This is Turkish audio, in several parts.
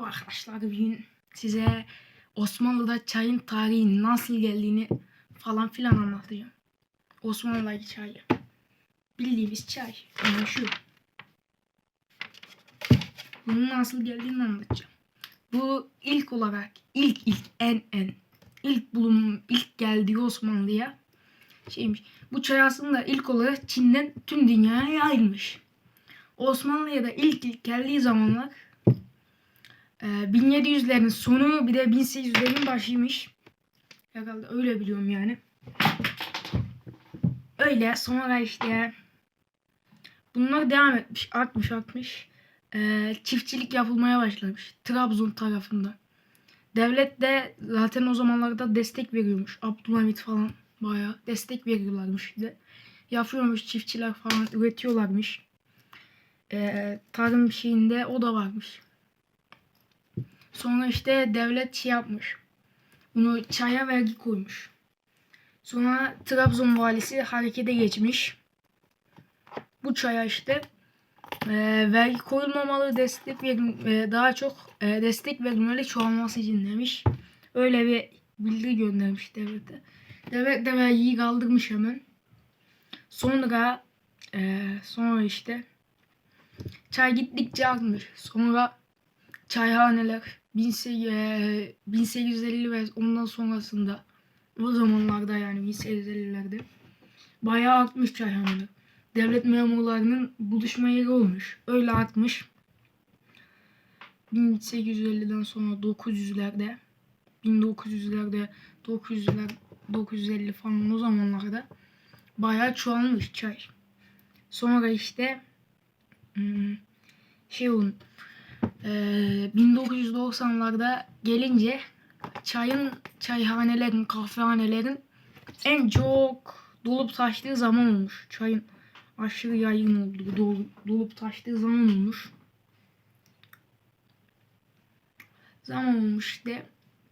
Merhaba arkadaşlar. Bugün size Osmanlı'da çayın tarihi nasıl geldiğini falan filan anlatacağım. Osmanlı'daki çay. Bildiğimiz çay. Yani şu. Bunun nasıl geldiğini anlatacağım. Bu ilk olarak ilk ilk en en ilk bulunum ilk geldiği Osmanlı'ya şeymiş. Bu çay aslında ilk olarak Çin'den tüm dünyaya yayılmış. Osmanlı'ya da ilk ilk geldiği zamanlar ee, 1700'lerin sonu bir de 1800'lerin başıymış. Herhalde öyle biliyorum yani. Öyle sonra işte bunlar devam etmiş artmış artmış. Ee, çiftçilik yapılmaya başlamış Trabzon tarafında. Devlet de zaten o zamanlarda destek veriyormuş. Abdülhamit falan bayağı destek veriyorlarmış bir de. Yapıyormuş çiftçiler falan üretiyorlarmış. Ee, tarım şeyinde o da varmış. Sonra işte devlet şey yapmış. Bunu çaya vergi koymuş. Sonra Trabzon valisi harekete geçmiş. Bu çaya işte e, vergi koyulmamalı destek verin, e, daha çok e, destek verilmeli çoğalması için demiş. Öyle bir bildiri göndermiş devlete. Devlet de vergiyi kaldırmış hemen. Sonra e, sonra işte çay gittikçe artmış. Sonra çayhaneler 1850 ve ondan sonrasında o zamanlarda yani 1850'lerde bayağı artmış çayhaneler. Devlet memurlarının buluşma yeri olmuş. Öyle artmış. 1850'den sonra 900'lerde 1900'lerde 900'ler 950 falan o zamanlarda bayağı çoğalmış çay. Sonra işte hmm, şey olun ee, 1990'larda gelince çayın, çayhanelerin, kahvehanelerin en çok dolup taştığı zaman olmuş. Çayın aşırı yaygın olduğu, dolu, dolup taştığı zaman olmuş. Zaman olmuş işte.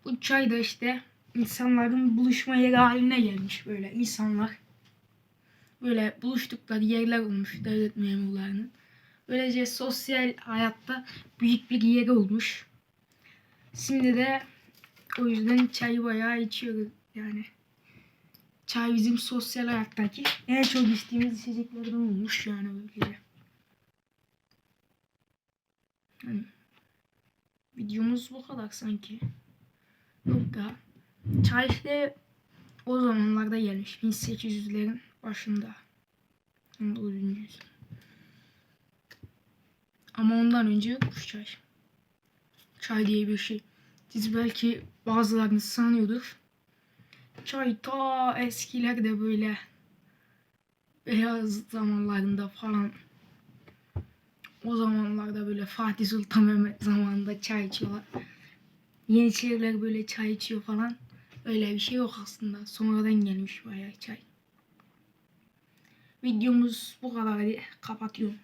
Bu çay da işte insanların buluşma yeri haline gelmiş böyle insanlar. Böyle buluştukları yerler olmuş devlet memurlarının. Böylece sosyal hayatta büyük bir yer olmuş. Şimdi de o yüzden çayı bayağı içiyoruz yani. Çay bizim sosyal hayattaki en çok içtiğimiz içeceklerden olmuş yani böylece. Yani videomuz bu kadar sanki. Yok da çay işte o zamanlarda gelmiş 1800'lerin başında. 19. yüzyıl. Ama ondan önce yokmuş çay. Çay diye bir şey. Siz belki bazılarınız sanıyordur. Çay ta eskilerde böyle beyaz zamanlarında falan o zamanlarda böyle Fatih Sultan Mehmet zamanında çay içiyorlar. Yeniçeriler böyle çay içiyor falan. Öyle bir şey yok aslında. Sonradan gelmiş bayağı çay. Videomuz bu kadar. Hadi kapatıyorum.